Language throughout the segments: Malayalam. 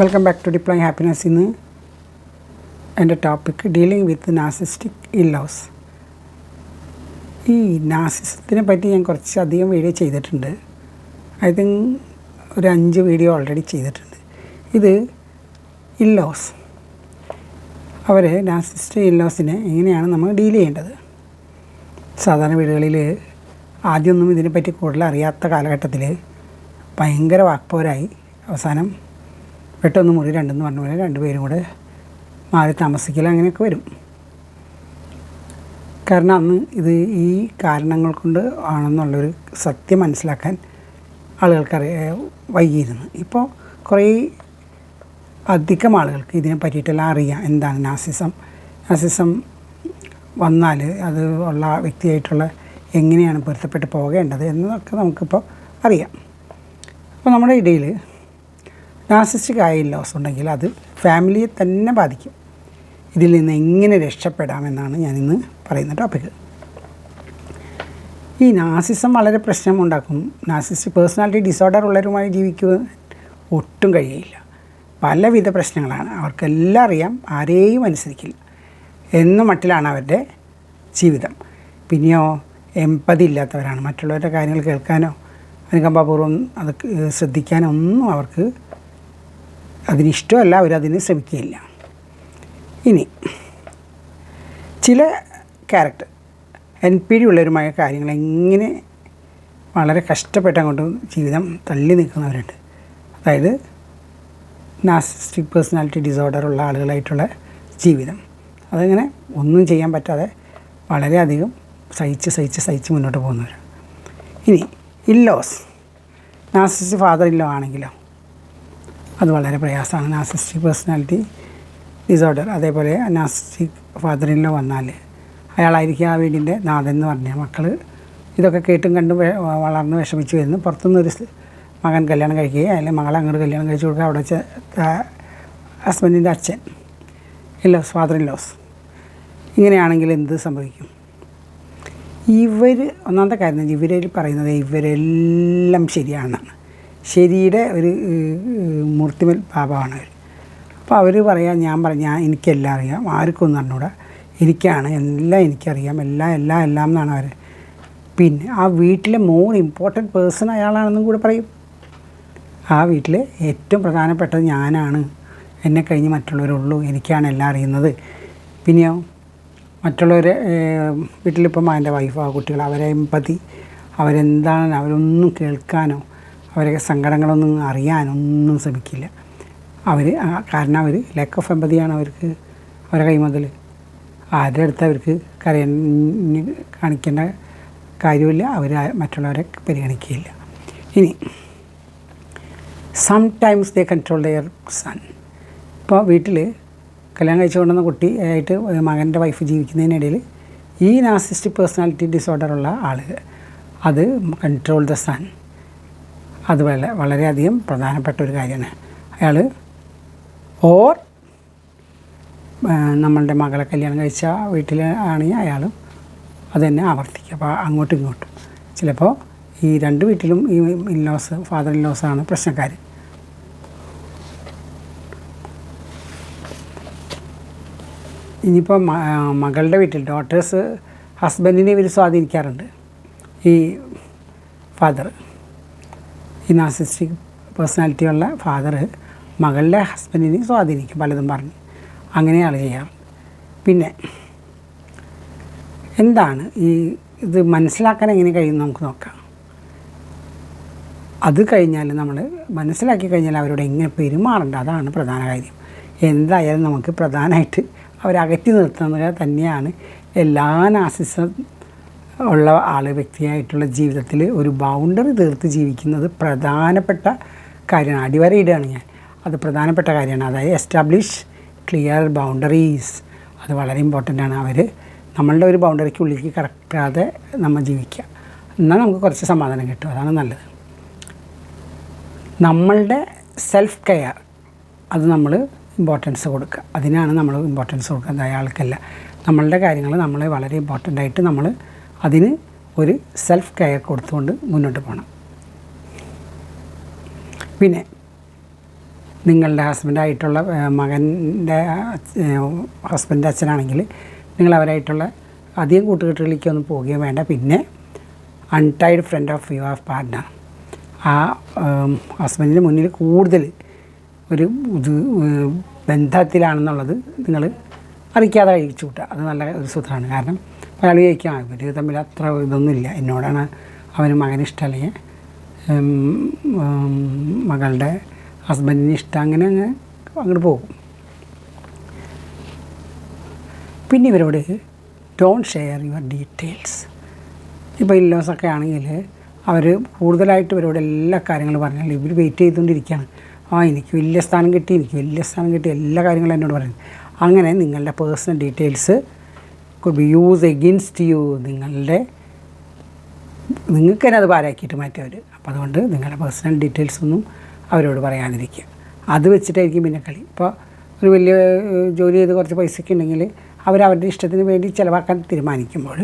Welcome back to deploying happiness ഇന്ന് എന്റെ ടോപ്പിക് ഡീലിംഗ് വിത്ത് നാസിസ്റ്റിക് ഇല്ലോസ് ഈ നാസിസത്തിനെ പറ്റി ഞാൻ കുറച്ചധികം വീഡിയോ ചെയ്തിട്ടുണ്ട്. ഐ തിങ്ക് ഒരു അഞ്ച് വീഡിയോ ഓൾറെഡി ചെയ്തിട്ടുണ്ട്. ഇത് ഇല്ലോസ് അവർ നാസിസ്റ്റ് ഇല്ലോസിനെ എങ്ങനെയാണ് നമ്മൾ ഡീൽ ചെയ്യേണ്ടത്? സാധാരണ വീടുകളിൽ ആദ്യമൊന്നും ഇതിനെപ്പറ്റി കൂടുതൽ അറിയാത്ത കാലഘട്ടത്തിൽ ഭയങ്കര വാക്പോരായി അവസാനം വെട്ടൊന്ന് മുറി രണ്ടെന്ന് പറഞ്ഞ പോലെ രണ്ടുപേരും കൂടെ മാറി താമസിക്കൽ അങ്ങനെയൊക്കെ വരും. കാരണം അന്ന് ഇത് ഈ കാരണങ്ങൾ കൊണ്ട് ആണെന്നുള്ളൊരു സത്യം മനസ്സിലാക്കാൻ ആളുകൾക്കറിയ വൈകിയിരുന്നു. ഇപ്പോൾ കുറേ അധികം ആളുകൾക്ക് ഇതിനെ പറ്റിയിട്ടെല്ലാം അറിയാം എന്താണ് നാസിസം. നാസിസം വന്നാൽ അത് ഉള്ള വ്യക്തിയായിട്ടുള്ള എങ്ങനെയാണ് പൊരുത്തപ്പെട്ട് പോകേണ്ടത് എന്നതൊക്കെ നമുക്കിപ്പോൾ അറിയാം. അപ്പോൾ നമ്മുടെ ഇടയിൽ നാസിസ്റ്റിക് ആയ ലോസ് ഉണ്ടെങ്കിൽ അത് ഫാമിലിയെ തന്നെ ബാധിക്കും. ഇതിൽ നിന്ന് എങ്ങനെ രക്ഷപ്പെടാമെന്നാണ് ഞാനിന്ന് പറയുന്ന ടോപ്പിക്ക് ഈ നാസിസം വളരെ പ്രശ്നമുണ്ടാക്കും. നാസിസ്റ്റ് പേഴ്സണാലിറ്റി ഡിസോർഡർ ഉള്ളവരുമായി ജീവിക്കുവാൻ ഒട്ടും കഴിയില്ല. പലവിധ പ്രശ്നങ്ങളാണ്. അവർക്കെല്ലാം അറിയാം. ആരെയും അനുസരിക്കില്ല. എന്ന മട്ടിലാണ് അവരുടെ ജീവിതം. പിന്നെയോ എമ്പതി ഇല്ലാത്തവരാണ്. മറ്റുള്ളവരുടെ കാര്യങ്ങൾ കേൾക്കാനോ അനുകമ്പാപൂർവം അത് ശ്രദ്ധിക്കാനോ ഒന്നും അവർക്ക് അതിനിഷ്ടമല്ല അവരതിന് ശ്രമിക്കുകയില്ല. ഇനി ചില ക്യാരക്ടർ എൻ പി ഡി ഉള്ളവരുമായ കാര്യങ്ങൾ എങ്ങനെ വളരെ കഷ്ടപ്പെട്ട് അങ്ങോട്ട് ജീവിതം തള്ളി നിൽക്കുന്നവരുണ്ട്. അതായത് നാസിസ്റ്റിക് പേഴ്സണാലിറ്റി ഡിസോർഡർ ഉള്ള ആളുകളായിട്ടുള്ള ജീവിതം. അതങ്ങനെ ഒന്നും ചെയ്യാൻ പറ്റാതെ വളരെയധികം സഹിച്ച് സഹിച്ച് സഹിച്ച് മുന്നോട്ട് പോകുന്നവരാണ്. ഇനി ഇല്ലോസ് നാസിസ്റ്റ് ഫാദർ ഇല്ലോ ആണെങ്കിലോ അത് വളരെ പ്രയാസമാണ്. നാസിസ്റ്റിക് പേഴ്സണാലിറ്റി ഡിസോർഡർ അതേപോലെ നാസിസ്റ്റിക് ഫാദറിനോ വന്നാൽ അയാളായിരിക്കും ആ വീടിന്റെ നാഥൻ എന്ന് പറഞ്ഞ മക്കൾ ഇതൊക്കെ കേട്ടും കണ്ടും വളർന്ന് വിഷമിച്ച് വരുന്നു പുറത്തുനിന്നൊരു ഒരു മകൻ കല്യാണം കഴിക്കുകയും അല്ലെങ്കിൽ മകൾ അങ്ങോട്ട് കല്യാണം കഴിച്ചു കൊടുക്കുക അവിടെ ഹസ്ബൻഡിന്റെ അച്ഛൻ ഇല്ലോസ് ഫാദർ ഇല്ലോസ് ഇങ്ങനെയാണെങ്കിൽ എന്ത് സംഭവിക്കും? ഇവർ ഒന്നാമത്തെ കാര്യം ഇവരിൽ പറയുന്നത് ഇവരെല്ലാം ശരിയാണെന്നാണ് ശരിയുടെ ഒരു മൂർത്തിമൽ പാപമാണ് അവർ അപ്പോൾ അവർ പറയാം ഞാൻ പറയാം ഞാൻ എനിക്കെല്ലാം അറിയാം ആർക്കൊന്നും അറിഞ്ഞൂടാ. എനിക്കാണ് എല്ലാം എനിക്കറിയാം എല്ലാം എല്ലാം എല്ലാം എന്നാണ് അവർ പിന്നെ ആ വീട്ടിലെ മോർ ഇമ്പോർട്ടന്റ് പേഴ്സൺ അയാളാണെന്നും കൂടെ പറയും. ആ വീട്ടിൽ ഏറ്റവും പ്രധാനപ്പെട്ടത് ഞാനാണ്. എന്നെ കഴിഞ്ഞ് മറ്റുള്ളവരുള്ളൂ എനിക്കാണ് എല്ലാം അറിയുന്നത്. പിന്നെയോ മറ്റുള്ളവരെ വീട്ടിലിപ്പം എന്റെ വൈഫോ കുട്ടികൾ അവരെ എമ്പതി അവരെന്താണ് അവരൊന്നും കേൾക്കാനോ അവരെ സങ്കടങ്ങളൊന്നും അറിയാനൊന്നും ശ്രമിക്കില്ല. അവർ കാരണം അവർ ലാക്ക് ഓഫ് എമ്പതിയാണ് അവർക്ക് അവരെ കൈമുതൽ ആരുടെ അടുത്ത് അവർക്ക് കരയ കാണിക്കേണ്ട കാര്യമില്ല അവർ മറ്റുള്ളവരെ പരിഗണിക്കുകയില്ല. ഇനി sometimes they control their son ഇപ്പോൾ വീട്ടിൽ കല്യാണം കഴിച്ചു കൊണ്ടുവന്ന കുട്ടി ആയിട്ട് മകന്റെ വൈഫ് ജീവിക്കുന്നതിനിടയിൽ ഈ നാസിസ്റ്റിക് പേഴ്സണാലിറ്റി ഡിസോർഡർ ഉള്ള ആളുകൾ അത് കൺട്രോൾ ദ സൺ അത് വളരെ വളരെയധികം പ്രധാനപ്പെട്ട ഒരു കാര്യമാണ്. അയാൾ ഓർ നമ്മളുടെ മകളെ കല്യാണം കഴിച്ച വീട്ടിൽ ആണെങ്കിൽ അയാൾ അത് തന്നെ ആവർത്തിക്കുക അപ്പോൾ അങ്ങോട്ടും ഇങ്ങോട്ടും. ചിലപ്പോൾ ഈ രണ്ട് വീട്ടിലും ഈ ഇൻലോസ് ഫാദർ ഇൻലോസാണ് പ്രശ്നക്കാർ ഇനിയിപ്പോൾ മകളുടെ വീട്ടിൽ ഡോട്ടേഴ്സ് ഹസ്ബൻഡിനെ ഇവർ സ്വാധീനിക്കാറുണ്ട്. ഈ ഫാദർ ഈ നാസിസ്റ്റിക് പേഴ്സണാലിറ്റിയുള്ള ഫാദർ മകളുടെ ഹസ്ബൻഡിനെ സ്വാധീനിക്കും പലതും പറഞ്ഞ്. അങ്ങനെയാണ് ചെയ്യാറ്. പിന്നെ എന്താണ് ഈ ഇത് മനസ്സിലാക്കാൻ എങ്ങനെ കഴിയും നമുക്ക് നോക്കാം. അത് കഴിഞ്ഞാൽ നമ്മൾ മനസ്സിലാക്കി കഴിഞ്ഞാൽ അവരോട് എങ്ങനെ പെരുമാറേണ്ട അതാണ് പ്രധാന കാര്യം. എന്തായാലും നമുക്ക് പ്രധാനമായിട്ട് അവരകറ്റി നിർത്തുന്നത് തന്നെയാണ് എല്ലാ നാസിസം ഉള്ള ആൾ വ്യക്തിയായിട്ടുള്ള ജീവിതത്തിൽ ഒരു ബൗണ്ടറി തീർത്ത് ജീവിക്കുന്നത് പ്രധാനപ്പെട്ട കാര്യമാണ്. അടിവരയിടുകയാണ് ഞാൻ. അത് പ്രധാനപ്പെട്ട കാര്യമാണ്. അതായത് എസ്റ്റാബ്ലിഷ് ക്ലിയർ ബൗണ്ടറീസ് അത് വളരെ ഇമ്പോർട്ടന്റ് ആണ്. അവർ നമ്മളുടെ ഒരു ബൗണ്ടറിക്കുള്ളിലേക്ക് കിടക്കാതെ നമ്മൾ ജീവിക്കുക. എന്നാൽ നമുക്ക് കുറച്ച് സമാധാനം കിട്ടും. അതാണ് നല്ലത്. നമ്മളുടെ സെൽഫ് കെയർ അത് നമ്മൾ ഇമ്പോർട്ടൻസ് കൊടുക്കുക. അതിനാണ് നമ്മൾ ഇമ്പോർട്ടൻസ് കൊടുക്കുന്നത്. അയാൾക്കല്ല. നമ്മളുടെ കാര്യങ്ങൾ നമ്മൾ വളരെ ഇമ്പോർട്ടന്റ് ആയിട്ട് നമ്മൾ അതിന് ഒരു സെൽഫ് കെയർ കൊടുത്തുകൊണ്ട് മുന്നോട്ട് പോകണം പിന്നെ നിങ്ങളുടെ ഹസ്ബൻഡായിട്ടുള്ള മകന്റെ ഹസ്ബൻഡ് അച്ഛനാണെങ്കിൽ നിങ്ങൾ അവരായിട്ടുള്ള അധികം കൂട്ടുകെട്ടുകളിലേക്കൊന്നും പോവുകയും വേണ്ട. പിന്നെ untied friend of you your partner ആ ഹസ്ബൻഡിന് മുന്നിൽ കൂടുതൽ ഒരു ഇത് ബന്ധത്തിലാണെന്നുള്ളത് നിങ്ങൾ അറിയിക്കാതെ കഴിച്ചു കൂട്ടുക അത് നല്ല ഒരു സൂത്രമാണ് കാരണം അയാൾ ചോദിക്കാം ഇവർ തമ്മിൽ അത്ര ഇതൊന്നുമില്ല. എന്നോടാണ് അവന് മകന് ഇഷ്ടമല്ലെങ്കിൽ മകളുടെ ഹസ്ബൻഡിന് ഇഷ്ടം. അങ്ങനെ അങ്ങ് അങ്ങോട്ട് പോകും. പിന്നെ ഇവരോട് ഡോണ്ട് ഷെയർ യുവർ ഡീറ്റെയിൽസ് ഇപ്പോൾ ഇല്ലോസൊക്കെ ആണെങ്കിൽ അവർ കൂടുതലായിട്ട് ഇവരോട് എല്ലാ കാര്യങ്ങളും പറഞ്ഞാൽ ഇവർ വെയിറ്റ് ചെയ്തുകൊണ്ടിരിക്കുകയാണ്. ആ എനിക്ക് വലിയ സ്ഥാനം കിട്ടി എനിക്ക് വലിയ സ്ഥാനം കിട്ടി എല്ലാ കാര്യങ്ങളും എന്നോട് പറയുന്നത് അങ്ങനെ നിങ്ങളുടെ personal details could be use against you നിങ്ങളുടെ നിങ്ങൾക്ക് തന്നെ അത് പാരാക്കിയിട്ട് മാറ്റിയവർ അപ്പോൾ അതുകൊണ്ട് നിങ്ങളുടെ പേഴ്സണൽ ഡീറ്റെയിൽസ് ഒന്നും അവരോട് പറയാതിരിക്കുക. അത് വെച്ചിട്ടായിരിക്കും പിന്നെ കളി. ഇപ്പോൾ ഒരു വലിയ ജോലി ചെയ്ത് കുറച്ച് പൈസയ്ക്ക് ഉണ്ടെങ്കിൽ അവരവരുടെ ഇഷ്ടത്തിന് വേണ്ടി ചിലവാക്കാൻ തീരുമാനിക്കുമ്പോൾ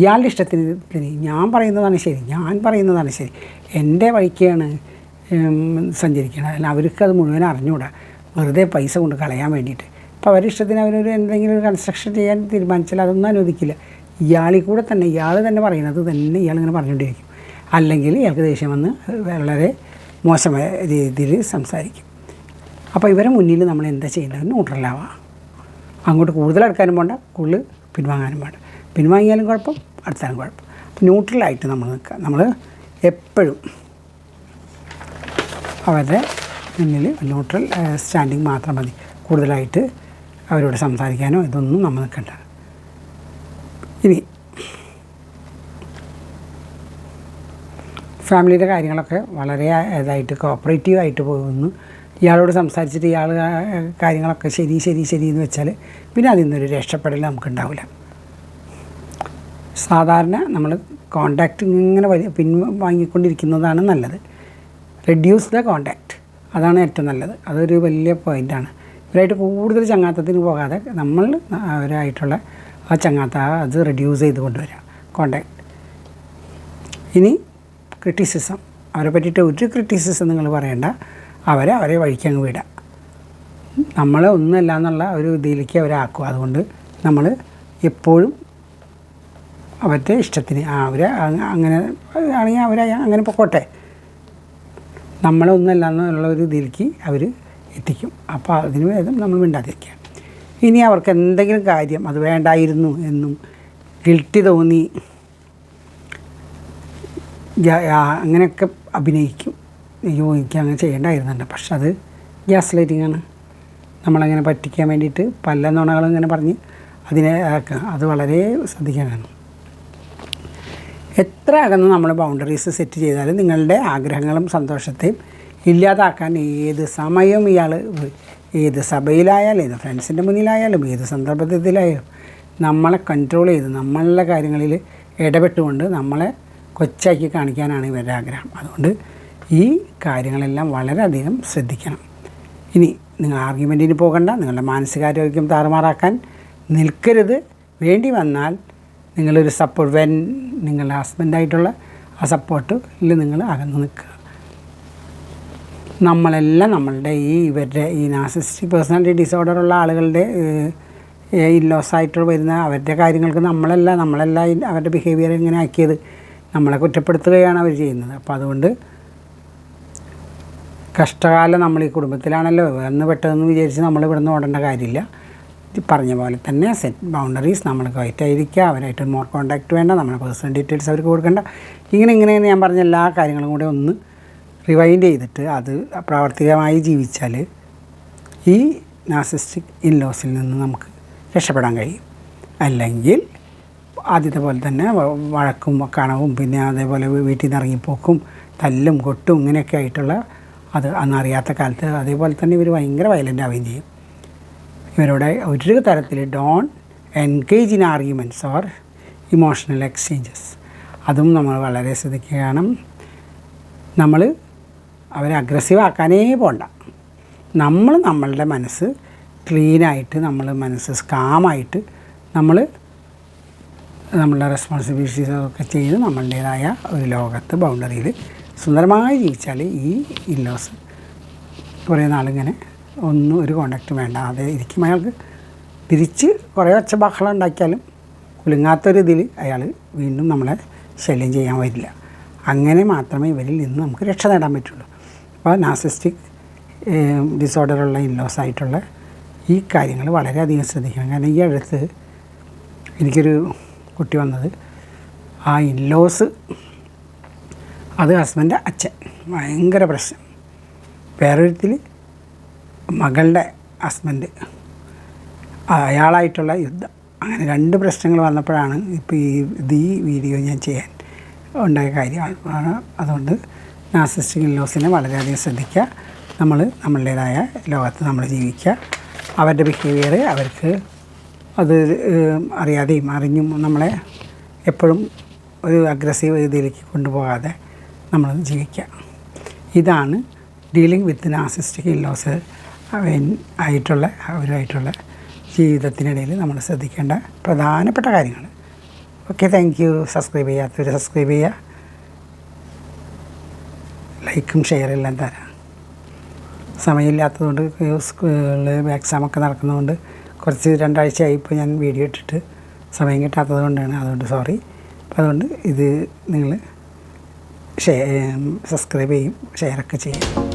ഇയാളുടെ ഇഷ്ടത്തിന് ത്തിന് ഞാൻ പറയുന്നതാണ് ശരി ഞാൻ പറയുന്നതാണ് ശരി. എന്റെ വഴിക്കാണ് സഞ്ചരിക്കണം അല്ല അവർക്ക് അത് മുഴുവൻ അറിഞ്ഞുകൂടാ. വെറുതെ പൈസ കൊണ്ട് കളയാൻ വേണ്ടിയിട്ട്. അപ്പോൾ അവരുടെ ഇഷ്ടത്തിന് അവരൊരു എന്തെങ്കിലും ഒരു കൺസ്ട്രക്ഷൻ ചെയ്യാൻ തീരുമാനിച്ചാൽ അതൊന്നും അനുവദിക്കില്ല. ഇയാളിൽ കൂടെ തന്നെ ഇയാൾ തന്നെ പറയുന്നത് തന്നെ ഇയാളിങ്ങനെ പറഞ്ഞുകൊണ്ടിരിക്കും അല്ലെങ്കിൽ ഇയാൾക്ക് ദേഷ്യം വന്ന് വളരെ മോശമായ രീതിയിൽ സംസാരിക്കും. അപ്പോൾ ഇവരെ മുന്നിൽ നമ്മൾ എന്താ ചെയ്യേണ്ടത്? ന്യൂട്രലാവുക അങ്ങോട്ട് കൂടുതൽ അടുക്കാനും വേണ്ട കൂടുതൽ പിൻവാങ്ങാനും വേണ്ട. പിൻവാങ്ങിയാലും കുഴപ്പം അടുത്താലും കുഴപ്പം. അപ്പോൾ ന്യൂട്രലായിട്ട് നമ്മൾ നിൽക്കുക. നമ്മൾ എപ്പോഴും അവരുടെ മുന്നിൽ ന്യൂട്രൽ സ്റ്റാൻഡിങ് മാത്രം മതി. കൂടുതലായിട്ട് അവരോട് സംസാരിക്കാനോ ഇതൊന്നും നമ്മൾ നിൽക്കണ്ട. ഇനി ഫാമിലിയുടെ കാര്യങ്ങളൊക്കെ വളരെ ഇതായിട്ട് കോപ്പറേറ്റീവ് ആയിട്ട് പോകുന്നു. ഇയാളോട് സംസാരിച്ചിട്ട് ഇയാൾ കാര്യങ്ങളൊക്കെ ശരി ശരി ശരി എന്ന് വെച്ചാൽ പിന്നെ അതിൽ നിന്നൊരു രക്ഷപ്പെടൽ നമുക്കുണ്ടാവില്ല. സാധാരണ നമ്മൾ കോണ്ടാക്റ്റ് ഇങ്ങനെ വലിയ പിൻ വാങ്ങിക്കൊണ്ടിരിക്കുന്നതാണ് നല്ലത്. റെഡ്യൂസ് ദ കോണ്ടാക്റ്റ് അതാണ് ഏറ്റവും നല്ലത്. അതൊരു വലിയ പോയിന്റാണ് ഇവരായിട്ട് കൂടുതൽ ചങ്ങാത്തത്തിന് പോകാതെ നമ്മൾ അവരായിട്ടുള്ള ആ ചങ്ങാത്ത അത് റെഡ്യൂസ് ചെയ്ത് കൊണ്ടുവരാം. കോണ്ടാക്ട് ഇനി ക്രിറ്റിസിസം അവരെ പറ്റിയിട്ട് ഒരു ക്രിറ്റിസിസം നിങ്ങൾ പറയണ്ട. അവരെ അവരെ വഴിക്കങ്ങ് വിടുക നമ്മളെ ഒന്നുമല്ല എന്നുള്ള ഒരു ഇതിലേക്ക് അവരെ ആക്കുക. അതുകൊണ്ട് നമ്മൾ എപ്പോഴും അവരുടെ ഇഷ്ടത്തിന് ആ അങ്ങ- അങ്ങനെ ആണെങ്കിൽ അവരെ അങ്ങനെ പൊക്കോട്ടെ. നമ്മളെ ഒന്നുമല്ല എന്നുള്ള ഒരു ഇതിലേക്ക് അവർ എത്തിക്കും. അപ്പോൾ അതിന് വേദം നമ്മൾ മിണ്ടാതിരിക്കുക. ഇനി അവർക്ക് എന്തെങ്കിലും കാര്യം അത് വേണ്ടായിരുന്നു എന്നും ഗിൽട്ടി തോന്നി അങ്ങനെയൊക്കെ അഭിനയിക്കും. അയ്യോ എനിക്ക് അങ്ങനെ ചെയ്യേണ്ടായിരുന്നുണ്ട് പക്ഷെ അത് ഗ്യാസ് ലൈറ്റിംഗ് ആണ്. നമ്മളങ്ങനെ പറ്റിക്കാൻ വേണ്ടിയിട്ട് പല നുണകളും ഇങ്ങനെ പറഞ്ഞ് അതിനെ അത് വളരെ ശ്രദ്ധിക്കാനാണ് എത്ര അകന്ന് നമ്മൾ ബൗണ്ടറീസ് സെറ്റ് ചെയ്താലും നിങ്ങളുടെ ആഗ്രഹങ്ങളും സന്തോഷത്തെയും ഇല്ലാതാക്കാൻ ഏത് സമയവും ഇയാൾ ഏത് സഭയിലായാലും ഏത് ഫ്രണ്ട്സിന്റെ മുന്നിലായാലും ഏത് സന്ദർഭത്തിലായാലും നമ്മളെ കൺട്രോൾ ചെയ്ത് നമ്മളുടെ കാര്യങ്ങളിൽ ഇടപെട്ടുകൊണ്ട് നമ്മളെ കൊച്ചാക്കി കാണിക്കാനാണ് ഇവരുടെ ആഗ്രഹം. അതുകൊണ്ട് ഈ കാര്യങ്ങളെല്ലാം വളരെയധികം ശ്രദ്ധിക്കണം. ഇനി നിങ്ങൾ ആർഗ്യുമെന്റിന് പോകണ്ട നിങ്ങളുടെ മാനസികാരോഗ്യം താറുമാറാക്കാൻ നിൽക്കരുത്. വേണ്ടി വന്നാൽ നിങ്ങളൊരു സപ്പോർട്ട് വെൻ നിങ്ങളുടെ ഹസ്ബൻഡായിട്ടുള്ള ആ സപ്പോർട്ടിൽ നിങ്ങൾ അകന്ന് നിൽക്കുക. നമ്മളെല്ലാം നമ്മളുടെ ഈ ഇവരുടെ ഈ നാസിസ്റ്റിക് പേഴ്സണാലിറ്റി ഡിസോർഡർ ഉള്ള ആളുകളുടെ ഇല്ലോസായിട്ട് വരുന്ന അവരുടെ കാര്യങ്ങൾക്ക് നമ്മളല്ല നമ്മളല്ല അവരുടെ ബിഹേവിയർ ഇങ്ങനെ ആക്കിയത്. നമ്മളെ കുറ്റപ്പെടുത്തുകയാണ് അവർ ചെയ്യുന്നത്. അപ്പോൾ അതുകൊണ്ട് കഷ്ടകാലം നമ്മൾ ഈ കുടുംബത്തിലാണല്ലോ. വന്ന് പെട്ടതെന്ന് വിചാരിച്ച് നമ്മൾ ഇവിടുന്ന് ഓടേണ്ട കാര്യമില്ല. പറഞ്ഞ പോലെ തന്നെ സെറ്റ് ബൗണ്ടറീസ് നമ്മൾ ആയിരിക്കുക അവരായിട്ട് മോർ കോണ്ടാക്ട് വേണ്ട. നമ്മുടെ പേഴ്സണൽ ഡീറ്റെയിൽസ് അവർക്ക് കൊടുക്കേണ്ട. ഇങ്ങനെ ഇങ്ങനെ ഞാൻ പറഞ്ഞ എല്ലാ കാര്യങ്ങളും കൂടെ ഒന്ന് റിവൈൻഡ് ചെയ്തിട്ട് അത് പ്രാവർത്തികമായി ജീവിച്ചാൽ ഈ നാസിസ്റ്റിക് ഇൻലോസിൽ നിന്ന് നമുക്ക് രക്ഷപ്പെടാൻ കഴിയും. അല്ലെങ്കിൽ ആദ്യത്തെ പോലെ തന്നെ വഴക്കും കണവും പിന്നെ അതേപോലെ വീട്ടിൽ നിന്ന് ഇറങ്ങിപ്പോക്കും തല്ലും കൊട്ടും ഇങ്ങനെയൊക്കെ ആയിട്ടുള്ള അത് അന്നറിയാത്ത കാലത്ത് അതേപോലെ തന്നെ ഇവർ ഭയങ്കര വയലന്റ് ആവുകയും ചെയ്യും. ഇവരുടെ ഒരു തരത്തിൽ don't engage in arguments or emotional exchanges അതും നമ്മൾ വളരെ ശ്രദ്ധിക്കുകയാണ് നമ്മൾ അവരെ അഗ്രസീവാക്കാനേ പോണ്ട. നമ്മൾ നമ്മളുടെ മനസ്സ് ക്ലീനായിട്ട് നമ്മൾ മനസ്സ് സ്കാമായിട്ട് നമ്മൾ നമ്മളുടെ റെസ്പോൺസിബിലിറ്റീസ് ഒക്കെ ചെയ്ത് നമ്മളുടേതായ ഒരു ലോകത്ത് ബൗണ്ടറിയിൽ സുന്ദരമായി ജീവിച്ചാൽ ഈ ഇല്ലോസ് കുറേ നാളിങ്ങനെ ഒന്നും ഒരു കോണ്ടാക്റ്റ് വേണ്ട അത് ഇരിക്കും. അയാൾക്ക് തിരിച്ച് കുറേ ഒച്ച ബഹളം ഉണ്ടാക്കിയാലും കുലുങ്ങാത്തൊരിതിൽ അയാൾ വീണ്ടും നമ്മളെ ശല്യം ചെയ്യാൻ വരില്ല. അങ്ങനെ മാത്രമേ ഇവരിൽ നിന്ന് നമുക്ക് രക്ഷ നേടാൻ പറ്റുള്ളൂ. അപ്പോൾ നാസിസ്റ്റിക് ഡിസോർഡറുള്ള ഇൻലോസ് ആയിട്ടുള്ള ഈ കാര്യങ്ങൾ വളരെയധികം ശ്രദ്ധിക്കണം. കാരണം ഈ അടുത്ത് എനിക്കൊരു കുട്ടി വന്നത്. ആ ഇൻലോസ് അത് ഹസ്ബന്റെ അച്ഛൻ. ഭയങ്കര പ്രശ്നം. വേറൊരുത്തിൽ മകളുടെ ഹസ്ബൻഡ് അയാളായിട്ടുള്ള യുദ്ധം. അങ്ങനെ രണ്ട് പ്രശ്നങ്ങൾ വന്നപ്പോഴാണ് ഇപ്പോൾ ഈ ഇത് ഈ വീഡിയോ ഞാൻ ചെയ്യാൻ ഉണ്ടായ കാര്യമാണ് അതുകൊണ്ട് നാസിസ്റ്റിക് ലോസിനെ വളരെയധികം ശ്രദ്ധിക്കുക. നമ്മൾ നമ്മളുടേതായ ലോകത്ത് നമ്മൾ ജീവിക്കുക. അവരുടെ ബിഹേവിയർ അവർക്ക് അത് അറിയാതെയും അറിഞ്ഞും നമ്മളെ എപ്പോഴും ഒരു അഗ്രസീവ് രീതിയിലേക്ക് കൊണ്ടുപോകാതെ നമ്മൾ ജീവിക്കുക. ഇതാണ് ഡീലിംഗ് വിത്ത് നാസിസ്റ്റിക് ലോസ് അവൻ ആയിട്ടുള്ള അവരുമായിട്ടുള്ള ജീവിതത്തിനിടയിൽ നമ്മൾ ശ്രദ്ധിക്കേണ്ട പ്രധാനപ്പെട്ട കാര്യങ്ങൾ ഓക്കെ താങ്ക് യു സബ്സ്ക്രൈബ് ചെയ്യാത്തവർ സബ്സ്ക്രൈബ് ചെയ്യുക. ലൈക്കും ഷെയറും എല്ലാം തരാം. സമയമില്ലാത്തതുകൊണ്ട് സ്കൂളിൽ എക്സാമൊക്കെ നടക്കുന്നതുകൊണ്ട് കുറച്ച് രണ്ടാഴ്ചയായി ഇപ്പോൾ ഞാൻ വീഡിയോ ഇട്ടിട്ട് സമയം കിട്ടാത്തത് കൊണ്ടാണ്. അതുകൊണ്ട് സോറി. അപ്പോൾ അതുകൊണ്ട് ഇത് നിങ്ങൾ ഷെയർ സബ്സ്ക്രൈബ് ചെയ്യും ഷെയറൊക്കെ ചെയ്യും.